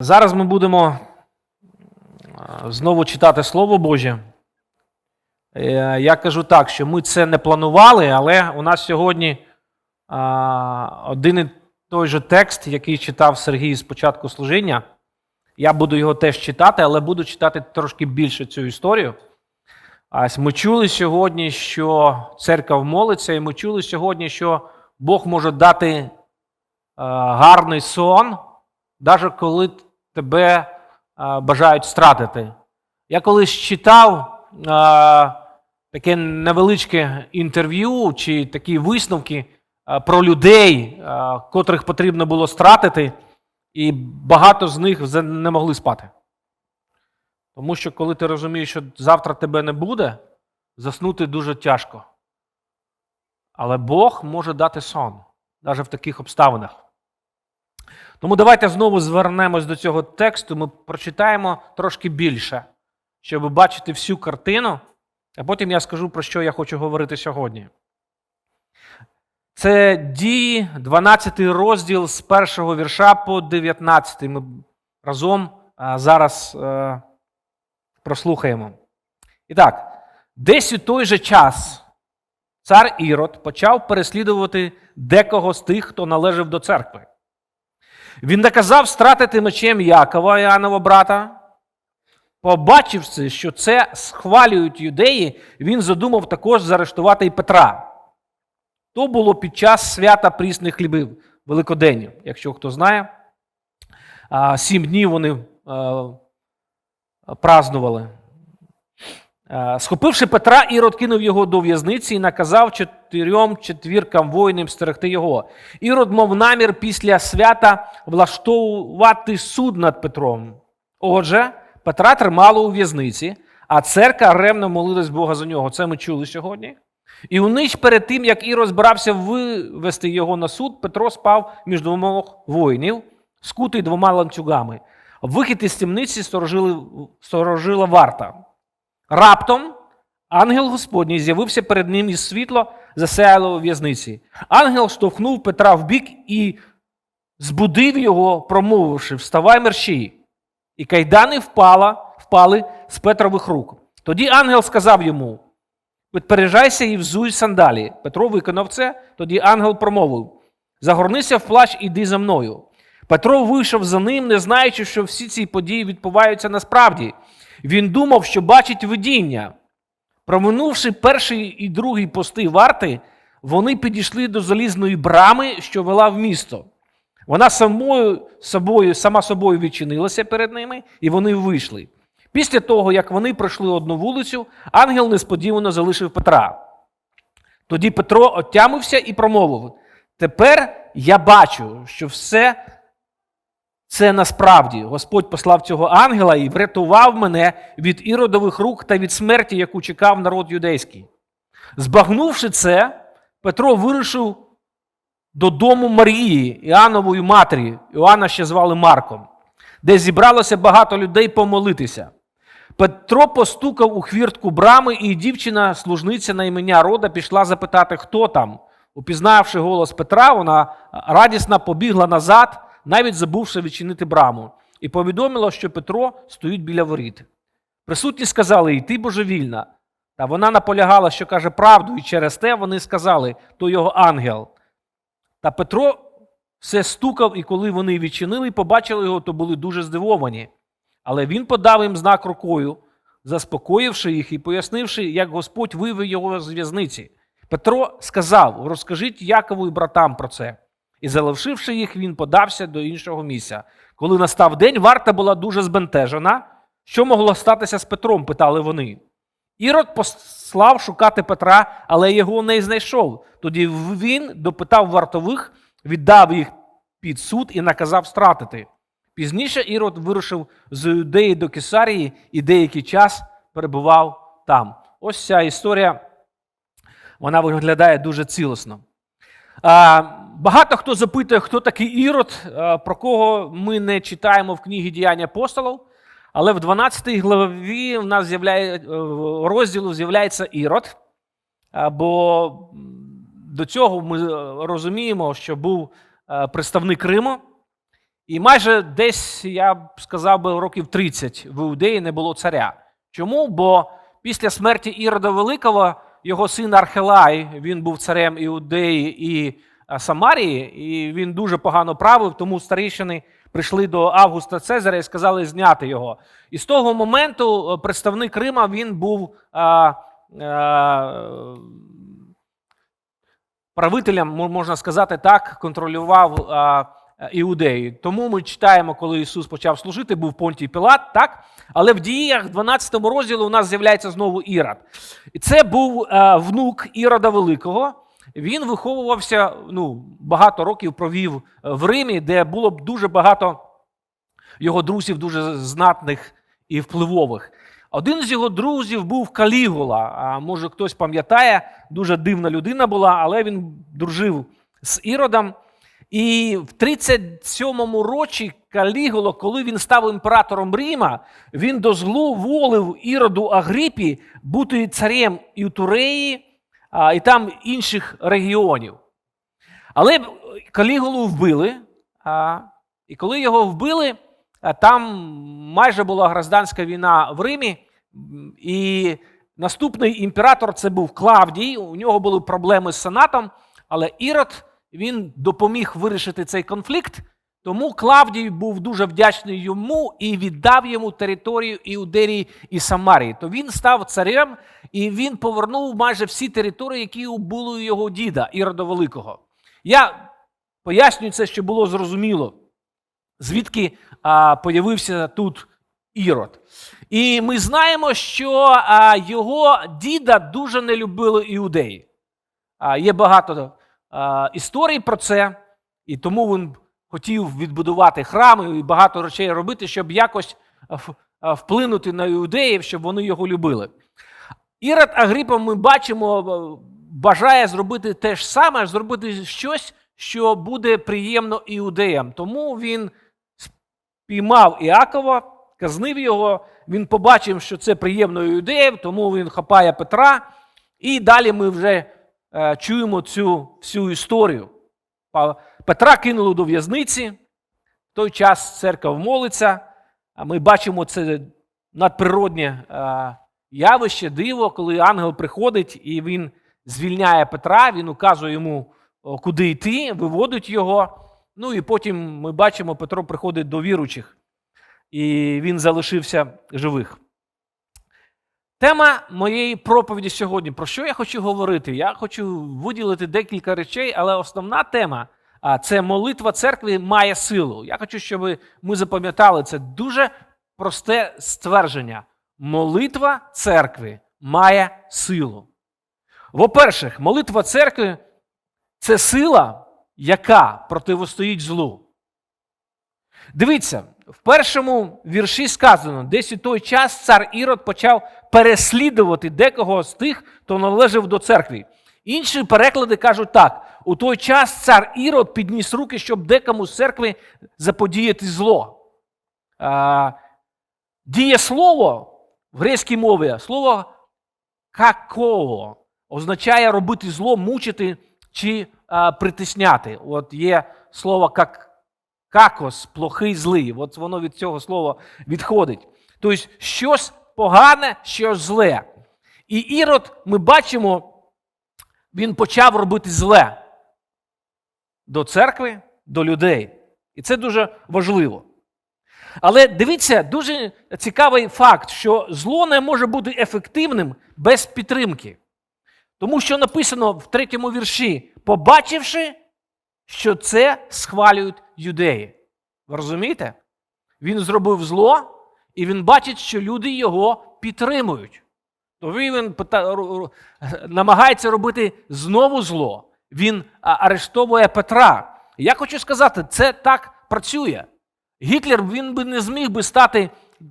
Зараз ми будемо е, знову читати Слово Боже. Е, Я кажу так, що ми це не планували, але у нас сьогодні один і той же текст, який читав Сергій з початку служіння. Я буду його теж читати, але буду читати трошки більше цю історію. Ми чули сьогодні, що церква молиться, і ми чули сьогодні, що Бог може дати е, гарний сон, навіть коли тебе е, бажають стратити. Я колись читав е, таке невеличке інтерв'ю чи такі висновки е, про людей, котрих потрібно було стратити, і багато з них не могли спати. Тому що коли ти розумієш, що завтра тебе не буде, заснути дуже тяжко. Але Бог може дати сон, навіть в таких обставинах. Тому давайте знову звернемось до цього тексту. Ми прочитаємо трошки більше, щоб бачити всю картину, а потім я скажу, про що я хочу говорити сьогодні. Це дії, 12 розділ з першого вірша по 19. Ми разом зараз е, прослухаємо. І так, десь у той же час цар Ірод почав переслідувати декого з тих, хто належав до церкви. Він наказав стратити мечем Якова, Іоаннова брата. Побачивши, що це схвалюють юдеї, він задумав також заарештувати і Петра. То було під час свята прісних хлібів Великодень, якщо хто знає. Сім днів вони е, празднували. Е, Схопивши Петра, Ірод кинув його до в'язниці і наказав чотирьом четвіркам воїнів стерегти його. Ірод мав намір після свята влаштовувати суд над Петром. Отже, Петра тримало у в'язниці, а церква ревно молилась Бога за нього. Це ми чули сьогодні. І у ніч перед тим, як Ірод збирався вивести його на суд, Петро спав між двох воїнів, скутий двома ланцюгами. Вихід із темниці сторожила варта. Раптом ангел Господній з'явився перед ним із світло засяяло у в'язниці. Ангел штовхнув Петра в бік і збудив його, промовивши: Вставай мерщій. І кайдани впала, впали з Петрових рук. Тоді ангел сказав йому: Підпережайся і взуй сандалі. Петро виконав це, тоді ангел промовив: Загорнися в плащ, іди за мною. Петро вийшов за ним, не знаючи, що всі ці події відбуваються насправді. Він думав, що бачить видіння. Проминувши перший і другий пости варти, вони підійшли до залізної брами, що вела в місто. Вона самою собою, сама собою відчинилася перед ними, і вони вийшли. Після того, як вони пройшли одну вулицю, ангел несподівано залишив Петра. Тоді Петро отямився і промовив: Тепер я бачу, що все це насправді Господь послав цього ангела і врятував мене від іродових рук та від смерті, яку чекав народ юдейський. Збагнувши це, Петро вирушив додому Марії, Іоаннової матері, Іоанна ще звали Марком, де зібралося багато людей помолитися. Петро постукав у хвіртку брами, і дівчина, служниця на ім'я Рода, пішла запитати, хто там. Упізнавши голос Петра, вона радісно побігла назад, навіть забувши відчинити браму, і повідомила, що Петро стоїть біля воріт. Присутні сказали, і ти божевільна. Та вона наполягала, що каже правду, і через те вони сказали, то його ангел. Та Петро все стукав, і коли вони відчинили і побачили його, то були дуже здивовані. Але він подав їм знак рукою, заспокоївши їх і пояснивши, як Господь вивів його з в'язниці. Петро сказав: розкажіть Якову і братам про це. І, залишивши їх, він подався до іншого місця. Коли настав день, варта була дуже збентежена. Що могло статися з Петром? питали вони. Ірод послав шукати Петра, але його не знайшов. Тоді він допитав вартових, віддав їх під суд і наказав стратити. Пізніше Ірод вирушив з Юдеї до Кесарії і деякий час перебував там. Ось ця історія вона виглядає дуже цілісно. А, Багато хто запитує, хто такий Ірод, про кого ми не читаємо в книгі діяння апостолів, але в 12 главі в нас з'являє, е, розділу з'являється Ірод. Бо до цього ми розуміємо, що був е, представник Риму. І майже десь, я б сказав би, років 30 в Іудеї не було царя. Чому? Бо після смерті Ірода Великого його син Архелай, він був царем Іудеї і Самарії, і він дуже погано правив, тому старішини прийшли до Августа Цезаря і сказали зняти його. І з того моменту е, представник Рима він був а, а, правителем, можна сказати так, контролював а, іудеї. Тому ми читаємо, коли Ісус почав служити, був Понтій Пілат, так? Але в діях 12 розділі у нас з'являється знову Ірод. І це був а, внук Ірода Великого. Він виховувався, ну, багато років провів е, в Римі, де було б дуже багато його друзів, дуже знатних і впливових. Один з його друзів був Калігула. А може хтось пам'ятає, дуже дивна людина була, але він дружив з Іродом. І в 37-му році Калігула, коли він став імператором Рима, він дозволив Іроду Агрипі бути царем і Туреї, і там інших регіонів. Але Калігулу вбили, і коли його вбили, там майже була гражданська війна в Римі, і наступний імператор це був Клавдій. У нього були проблеми з сенатом, але Ірод він допоміг вирішити цей конфлікт. Тому Клавдій був дуже вдячний йому і віддав йому територію Іудерії і Самарії. То він став царем і він повернув майже всі території, які були у його діда Ірода Великого. Я пояснюю це, щоб було зрозуміло, звідки а, появився тут Ірод. І ми знаємо, що а, його діда дуже не любили іудеї. А, є багато а, історій про це, і тому він хотів відбудувати храми і багато речей робити, щоб якось в- а, вплинути на іудеїв, щоб вони його любили. Ірод Агрипа, ми бачимо, е, бажає зробити те ж саме, зробити щось, що буде приємно іудеям. Тому він спіймав Іакова, казнив його. Він побачив, що це приємно іудеям, тому він хапає Петра. І далі ми вже е, чуємо цю всю історію. Петра кинули до в'язниці. В той час церква молиться. А ми бачимо це надприроднє е, явище, диво, коли ангел приходить і він звільняє Петра, він указує йому, куди йти, виводить його. Ну і потім ми бачимо, Петро приходить до віручих, і він залишився живих. Тема моєї проповіді сьогодні. Про що я хочу говорити? Я хочу виділити декілька речей, але основна тема це молитва церкви має силу. Я хочу, щоб ми запам'ятали це дуже просте ствердження. Молитва церкви має силу. По-перше, молитва церкви це сила, яка противостоїть злу. Дивіться, в першому вірші сказано, десь у той час цар Ірод почав переслідувати декого з тих, хто належав до церкви. Інші переклади кажуть так: у той час цар Ірод підніс руки, щоб декому з церкви заподіяти зло. А, дієслово в грецькій мові, слово каково означає робити зло, мучити чи притисняти. От є слово как, какос, плохий, злий. От воно від цього слова відходить. Тобто, щось погане, щось зле. І Ірод, ми бачимо, він почав робити зле до церкви, до людей. І це дуже важливо. Але дивіться, дуже цікавий факт, що зло не може бути ефективним без підтримки. Тому що написано в третьому вірші, побачивши, що це схвалюють юдеї. Ви розумієте? Він зробив зло, і він бачить, що люди його підтримують. Тому він намагається робити знову зло. Він арештовує Петра. Я хочу сказати, це так працює. Гітлер він би не зміг би стати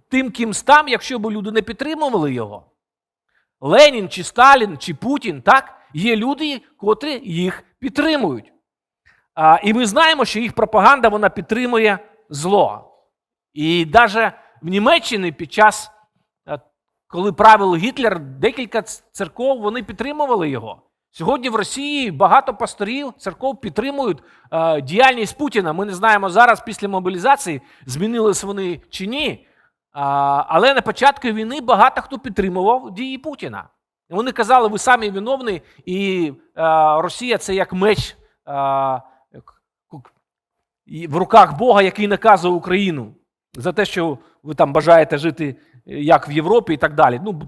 тим, ким став, якщо б люди не підтримували його. Ленін, чи Сталін, чи Путін, так, є люди, котрі їх підтримують. А, і ми знаємо, що їх пропаганда вона підтримує зло. І навіть в Німеччині під час, коли правив Гітлер, декілька церков вони підтримували його. Сьогодні в Росії багато пасторів церков підтримують е, діяльність Путіна. Ми не знаємо зараз після мобілізації, змінились вони чи ні. А, але на початку війни багато хто підтримував дії Путіна. І Вони казали, ви самі виновні, і е, Росія це як меч е, в руках Бога, який наказує Україну за те, що ви там бажаєте жити е, як в Європі і так далі. Ну,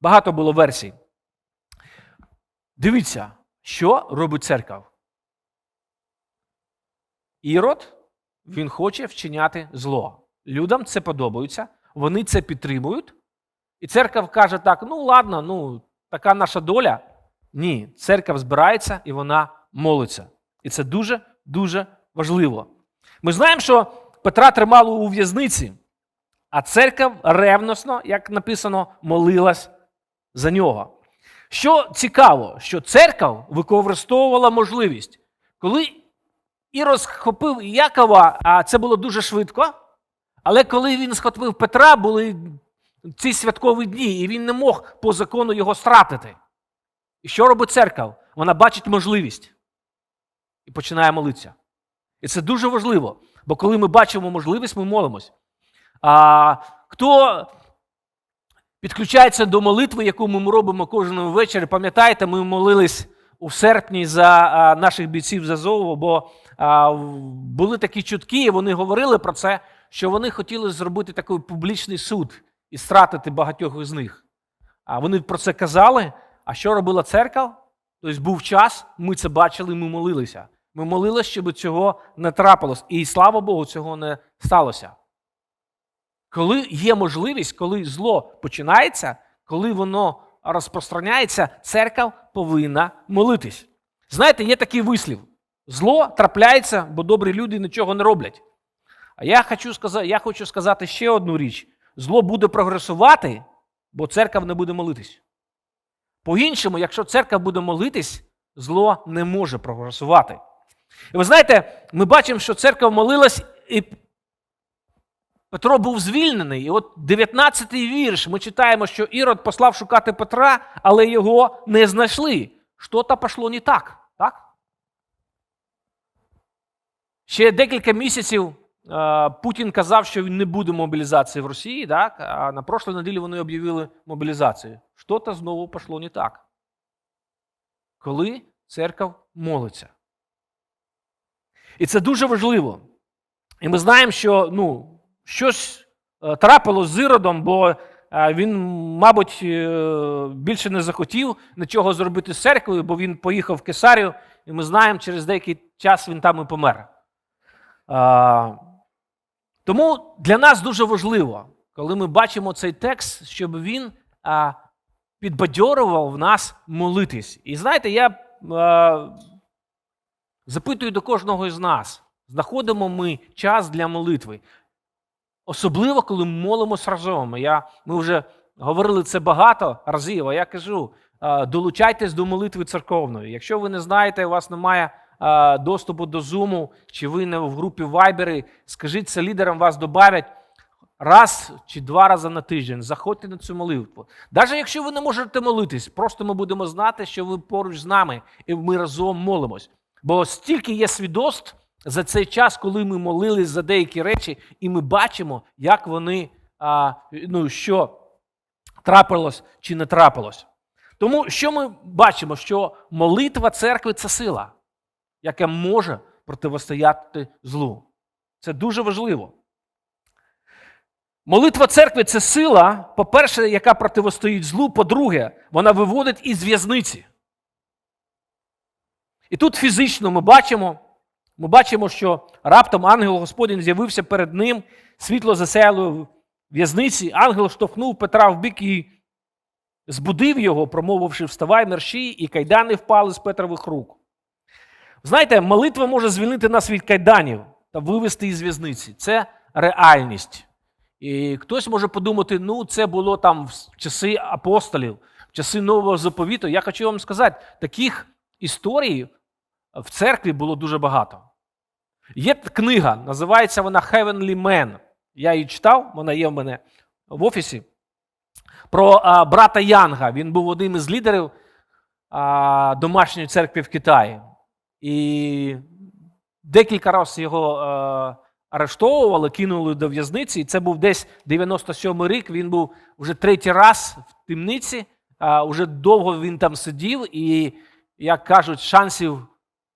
багато було версій. Дивіться, що робить церква. Ірод, він хоче вчиняти зло. Людям це подобається, вони це підтримують. І церква каже так: ну ладно, ну, така наша доля. Ні, церква збирається і вона молиться. І це дуже дуже важливо. Ми знаємо, що Петра тримали у в'язниці, а церква ревносно, як написано, молилась за нього. Що цікаво, що церква використовувала можливість, коли Ірод схопив Якова, а це було дуже швидко. Але коли він схопив Петра, були ці святкові дні, і він не мог по закону його стратити. І що робить церква? Вона бачить можливість і починає молитися. І це дуже важливо, бо коли ми бачимо можливість, ми молимось. А хто підключається до молитви, яку ми робимо кожен вечір, пам'ятаєте, ми молились у серпні за наших бійців з Азову, бо були такі чутки, і вони говорили про це, що вони хотіли зробити такий публічний суд і стратити багатьох із них. А вони про це казали. А що робила церква? Тобто був час, ми це бачили, ми молилися. Ми молилися, щоб цього не трапилось. І слава Богу, цього не сталося. Коли є можливість, коли зло починається, коли воно розпространяється, церква повинна молитись. Знаєте, є такий вислів: зло трапляється, бо добрі люди нічого не роблять. А я хочу сказати, я хочу сказати ще одну річ: зло буде прогресувати, бо церква не буде молитись. По-іншому, якщо церква буде молитись, зло не може прогресувати. І ви знаєте, ми бачимо, що церква молилась, і Петро був звільнений. І от 19-й вірш ми читаємо, що Ірод послав шукати Петра, але його не знайшли. Що-то пішло не так. так? Ще декілька місяців е, Путін казав, що він не буде мобілізації в Росії, так? а на прошлій неділі вони об'явили мобілізацію. Що-то знову пішло не так. Коли церква молиться. І це дуже важливо. І ми знаємо, що ну, щось е, трапилось з Іродом, бо е, він, мабуть, е, більше не захотів нічого зробити з церквою, бо він поїхав в Кесарію, і ми знаємо, через деякий час він там і помер. Тому для нас дуже важливо, коли ми бачимо цей текст, щоб він підбадьорував в нас молитись. І знаєте, я запитую до кожного із нас, знаходимо ми час для молитви. Особливо, коли ми молимось разом. Я, ми вже говорили це багато разів, а я кажу: долучайтесь до молитви церковної. Якщо ви не знаєте, у вас немає доступу до Zoom, чи ви не в групі Viber, скажіть це лідерам, вас добавлять раз чи два рази на тиждень. Заходьте на цю молитву. Навіть якщо ви не можете молитись, просто ми будемо знати, що ви поруч з нами, і ми разом молимось. Бо стільки є свідоцтв за цей час, коли ми молились за деякі речі, і ми бачимо, як вони, а, ну, що трапилось чи не трапилось. Тому що ми бачимо, що молитва церкви це сила, яка може протистояти злу. Це дуже важливо. Молитва церкви це сила, по-перше, яка протистоїть злу, по-друге, вона виводить із в'язниці. І тут фізично ми бачимо, ми бачимо, що раптом ангел Господень з'явився перед ним, світло засяяло в в'язниці, ангел штовхнув Петра в бік і збудив його, промовивши вставай мерщій, і кайдани впали з Петрових рук. Знаєте, молитва може звільнити нас від кайданів та вивести із в'язниці. Це реальність. І хтось може подумати, ну, це було там в часи апостолів, в часи нового заповіту. Я хочу вам сказати, таких історій в церкві було дуже багато. Є книга, називається вона Heavenly Man. Я її читав, вона є в мене в офісі. Про а, брата Янга. Він був одним із лідерів а, домашньої церкви в Китаї. І декілька разів його е, арештовували, кинули до в'язниці. І це був десь 97 рік. Він був вже третій раз в темниці. А, уже довго він там сидів, і, як кажуть, шансів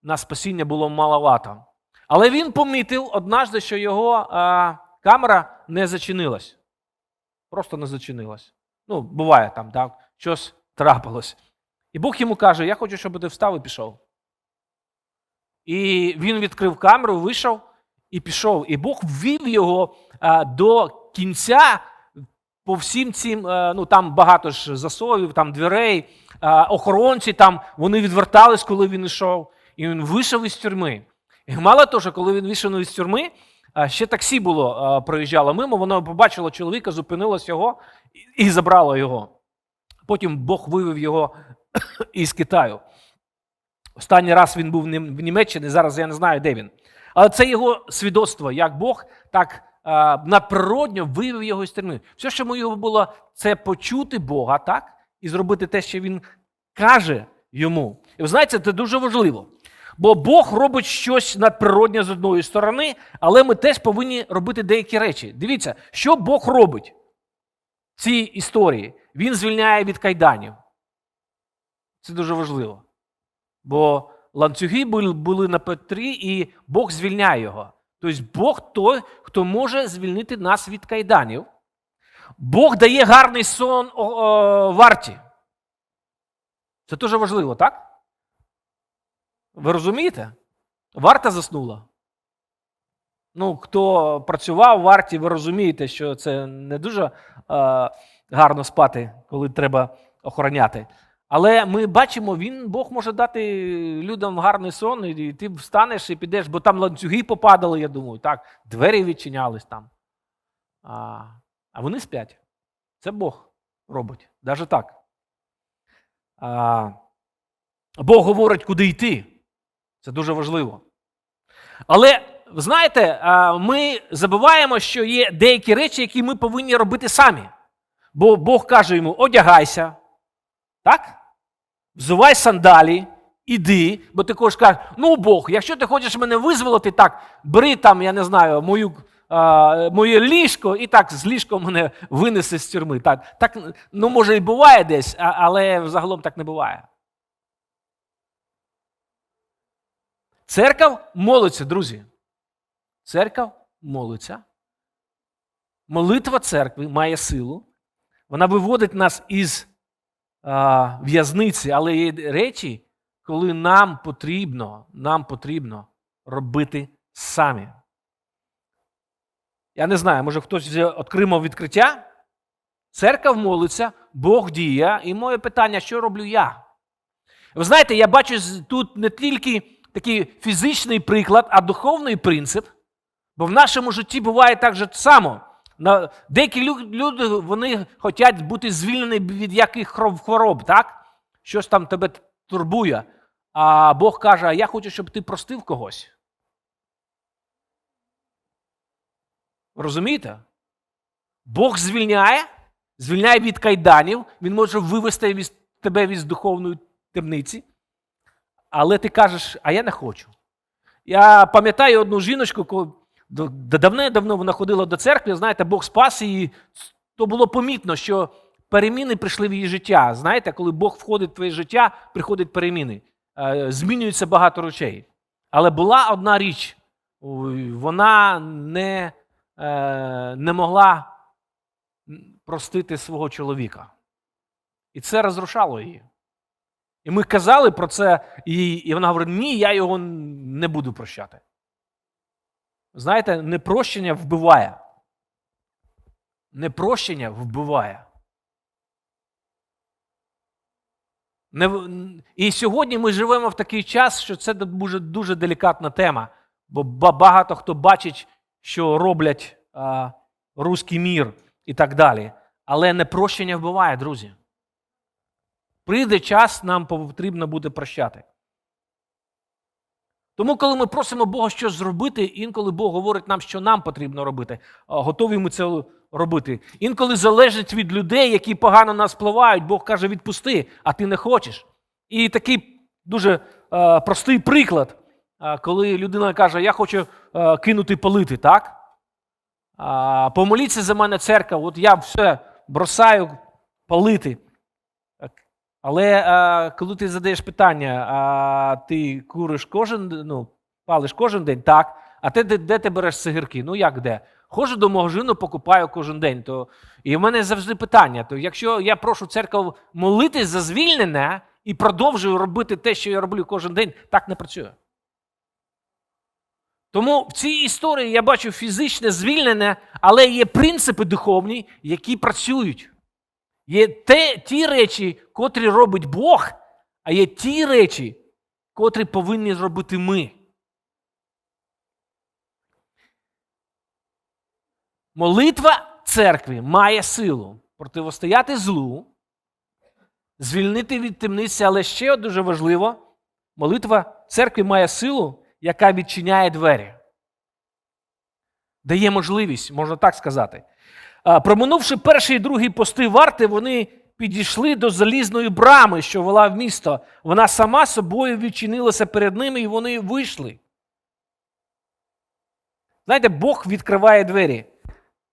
на спасіння було маловато. Але він помітив однажды, що його а, камера не зачинилась. Просто не зачинилась. Ну, буває там, так, щось трапилось. І Бог йому каже: Я хочу, щоб ти встав і пішов. І він відкрив камеру, вийшов і пішов. І Бог ввів його а, до кінця по всім цим, е, ну там багато ж засовів, там дверей, а, охоронці там вони відвертались, коли він йшов. І він вийшов із тюрми. І мало того, що коли він вийшов із тюрми, ще таксі було, проїжджало мимо, воно побачило чоловіка, зупинилось його і, забрало його. Потім Бог вивів його із Китаю. Останній раз він був в Німеччині, зараз я не знаю, де він. Але це його свідоцтво, як Бог так надприродньо вивів його з тюрми. Все, що йому було, це почути Бога, так? І зробити те, що він каже йому. І ви знаєте, це дуже важливо. Бо Бог робить щось надприроднє з одної сторони, але ми теж повинні робити деякі речі. Дивіться, що Бог робить в цій історії. Він звільняє від кайданів. Це дуже важливо. Бо ланцюги були, на Петрі, і Бог звільняє його. Тобто Бог той, хто може звільнити нас від кайданів. Бог дає гарний сон варті. Це дуже важливо, так? Ви розумієте? Варта заснула. Ну, хто працював в варті, ви розумієте, що це не дуже е, гарно спати, коли треба охороняти. Але ми бачимо, він Бог може дати людям гарний сон, і ти встанеш і підеш, бо там ланцюги попадали, я думаю, так, двері відчинялись там. А, а вони сплять. Це Бог робить. Навіть так. А, Бог говорить, куди йти. Це дуже важливо. Але, знаєте, ми забуваємо, що є деякі речі, які ми повинні робити самі. Бо Бог каже йому: одягайся, так? Взувай сандалі, іди, бо ти хочеш кажеш, ну Бог, якщо ти хочеш мене визволити, так, бери там, я не знаю, мою, а, моє ліжко, і так з ліжком мене винеси з тюрми. Так, так ну, може, і буває десь, але загалом так не буває. Церква молиться, друзі. Церква молиться. Молитва церкви має силу. Вона виводить нас із в'язниці, але є речі, коли нам потрібно, нам потрібно робити самі. Я не знаю, може хтось отримав відкриття? Церква молиться, Бог діє, і моє питання, що роблю я? Ви знаєте, я бачу тут не тільки такий фізичний приклад, а духовний принцип. Бо в нашому житті буває так же само. Деякі люди вони хочуть бути звільнені від яких хвороб, так? Щось там тебе турбує. А Бог каже: а я хочу, щоб ти простив когось. Розумієте? Бог звільняє, звільняє від кайданів, Він може вивести тебе від духовної темниці. Але ти кажеш, а я не хочу. Я пам'ятаю одну жіночку, коли давно-давно вона ходила до церкви, знаєте, Бог спас її. То було помітно, що переміни прийшли в її життя. Знаєте, коли Бог входить в твоє життя, приходять переміни. Е, Змінюється багато речей. Але була одна річ, вона не, е, не могла простити свого чоловіка. І це розрушало її. І ми казали про це, і, і вона говорить: ні, я його не буду прощати. Знаєте, непрощення вбиває. Непрощення вбиває. Не, і сьогодні ми живемо в такий час, що це дуже, дуже делікатна тема. Бо багато хто бачить, що роблять а, руський мір і так далі. Але непрощення вбиває, друзі. Прийде час, нам потрібно буде прощати. Тому, коли ми просимо Бога щось зробити, інколи Бог говорить нам, що нам потрібно робити, готові ми це робити. Інколи залежить від людей, які погано нас впливають, Бог каже, відпусти, а ти не хочеш. І такий дуже е, простий приклад, е, коли людина каже, я хочу е, кинути палити, так? А, помоліться за мене церква, от я все бросаю палити. Але а, коли ти задаєш питання, а ти куриш кожен, ну, палиш кожен день, так. А ти де, де ти береш цигарки? Ну як де? Ходжу до магазину, покупаю кожен день. То... І в мене завжди питання: то якщо я прошу церкву молитись за звільнення і продовжую робити те, що я роблю кожен день, так не працює. Тому в цій історії я бачу фізичне звільнення, але є принципи духовні, які працюють. Є те, ті речі, котрі робить Бог, а є ті речі, котрі повинні зробити ми. Молитва церкви має силу противостояти злу, звільнити від темниці, але ще дуже важливо, молитва церкви має силу, яка відчиняє двері. Дає можливість, можна так сказати. Проминувши перший і другий пости варти, вони підійшли до залізної брами, що вела в місто. Вона сама собою відчинилася перед ними, і вони вийшли. Знаєте, Бог відкриває двері,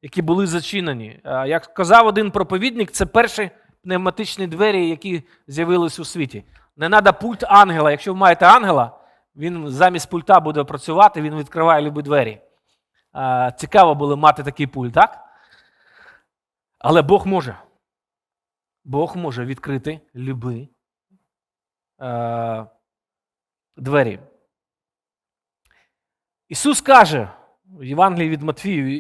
які були зачинені. Як казав один проповідник, це перші пневматичні двері, які з'явились у світі. Не треба пульт ангела. Якщо ви маєте ангела, він замість пульта буде працювати, він відкриває любі двері. А, Цікаво було мати такий пульт, так? Але Бог може. Бог може відкрити люби е, двері. Ісус каже в Євангелії від Матфію,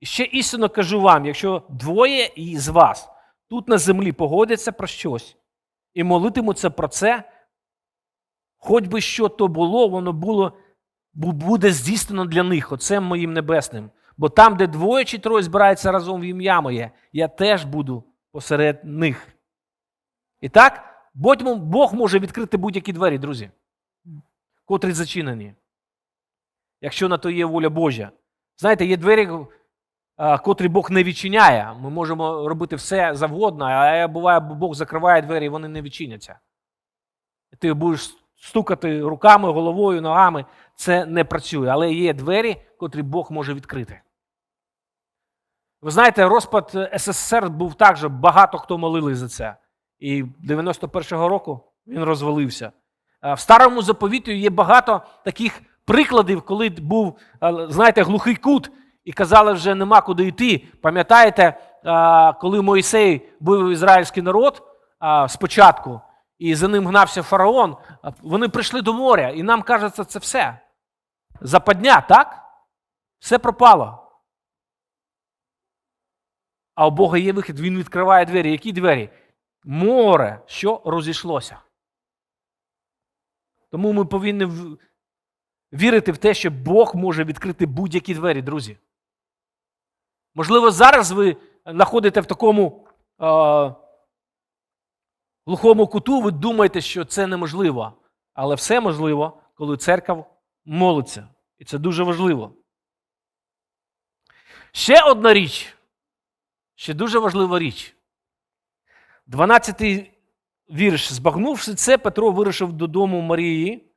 «І ще істинно кажу вам, якщо двоє із вас тут на землі погодяться про щось і молитимуться про це, хоч би що то було, воно було, бу- буде здійснено для них, оцем моїм небесним. Бо там, де двоє чи троє збираються разом в ім'я моє, я теж буду посеред них. І так, Бог може відкрити будь-які двері, друзі, котрі зачинені. Якщо на то є воля Божа. Знаєте, є двері, котрі Бог не відчиняє. Ми можемо робити все завгодно, а буває, Бог закриває двері, і вони не відчиняться. Ти будеш стукати руками, головою, ногами. Це не працює. Але є двері, котрі Бог може відкрити. Ви знаєте, розпад СССР був так же, багато хто молили за це. І 91-го року він розвалився. В старому заповіті є багато таких прикладів, коли був, знаєте, глухий кут, і казали, вже нема куди йти. Пам'ятаєте, коли Моїсей був ізраїльський народ спочатку, і за ним гнався фараон, вони прийшли до моря, і нам кажеться, це все. Западня, так? Все пропало. А у Бога є вихід, він відкриває двері. Які двері? Море, що розійшлося. Тому ми повинні вірити в те, що Бог може відкрити будь-які двері, друзі. Можливо, зараз ви знаходите в такому е, глухому куту, ви думаєте, що це неможливо. Але все можливо, коли церква молиться. І це дуже важливо. Ще одна річ, ще дуже важлива річ. 12-й вірш. Збагнувши це, Петро вирушив додому Марії,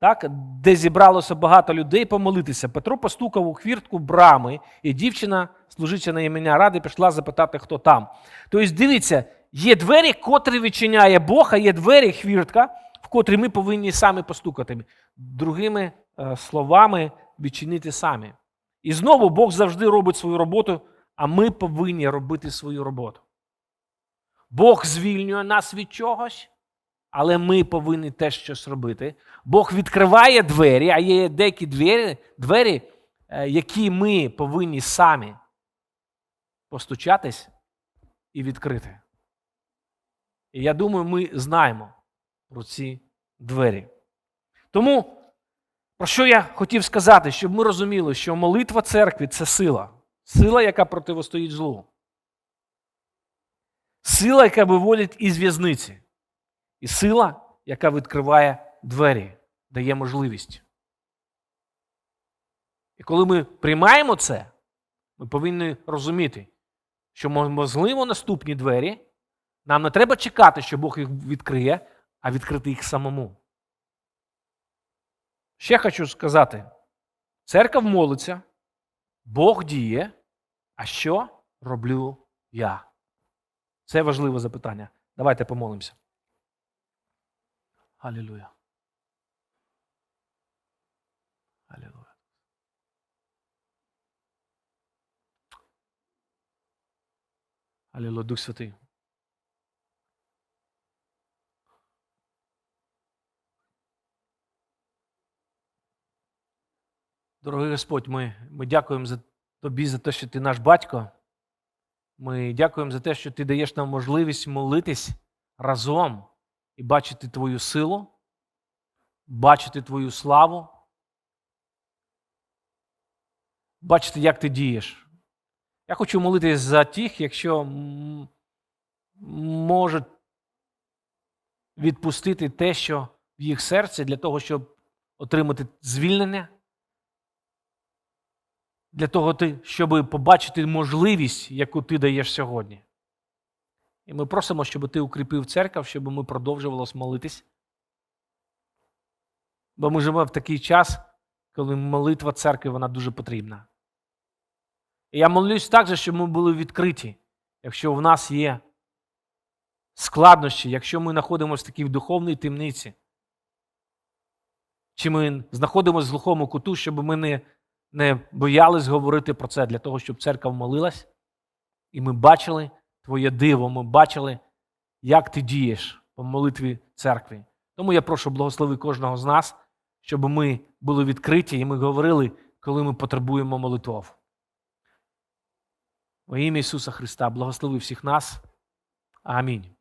так, де зібралося багато людей помолитися. Петро постукав у хвіртку брами, і дівчина, служиця на ім'я Ради, пішла запитати, хто там. Тобто, дивіться, є двері, котрі відчиняє Бог, а є двері, хвіртка, в котрі ми повинні самі постукати. Другими е, словами, відчинити самі. І знову Бог завжди робить свою роботу, а ми повинні робити свою роботу. Бог звільнює нас від чогось, але ми повинні теж щось робити. Бог відкриває двері, а є деякі двері, двері е, які ми повинні самі постучатись і відкрити. І я думаю, ми знаємо про ці двері. Тому, про що я хотів сказати, щоб ми розуміли, що молитва церкви це сила, сила, яка противостоїть злу. Сила, яка виводить із в'язниці. І сила, яка відкриває двері, дає можливість. І коли ми приймаємо це, ми повинні розуміти, що можливо наступні двері. Нам не треба чекати, що Бог їх відкриє, а відкрити їх самому. Ще хочу сказати: церква молиться, Бог діє, а що роблю я? Це важливе запитання. Давайте помолимося. Алілуя. Алілуя. Алілуя, Дух Святий. Дорогий Господь, ми, ми дякуємо за, Тобі за те, що ти наш батько. Ми дякуємо за те, що ти даєш нам можливість молитись разом і бачити Твою силу, бачити Твою славу, бачити, як ти дієш. Я хочу молитись за тих, якщо можуть відпустити те, що в їх серці, для того, щоб отримати звільнення, для того, щоб побачити можливість, яку ти даєш сьогодні. І ми просимо, щоб ти укріпив церкву, щоб ми продовжували молитись. Бо ми живемо в такий час, коли молитва церкви вона дуже потрібна. І я молюсь також, щоб ми були відкриті, якщо в нас є складнощі, якщо ми знаходимося в такій духовній темниці, чи ми знаходимося в глухому куту, щоб ми не, не боялись говорити про це для того, щоб церква молилась, і ми бачили Твоє диво, ми бачили, як ти дієш по молитві церкви. Тому я прошу благослови кожного з нас, щоб ми були відкриті і ми говорили, коли ми потребуємо молитов. Во ім'я Ісуса Христа, благослови всіх нас. Амінь.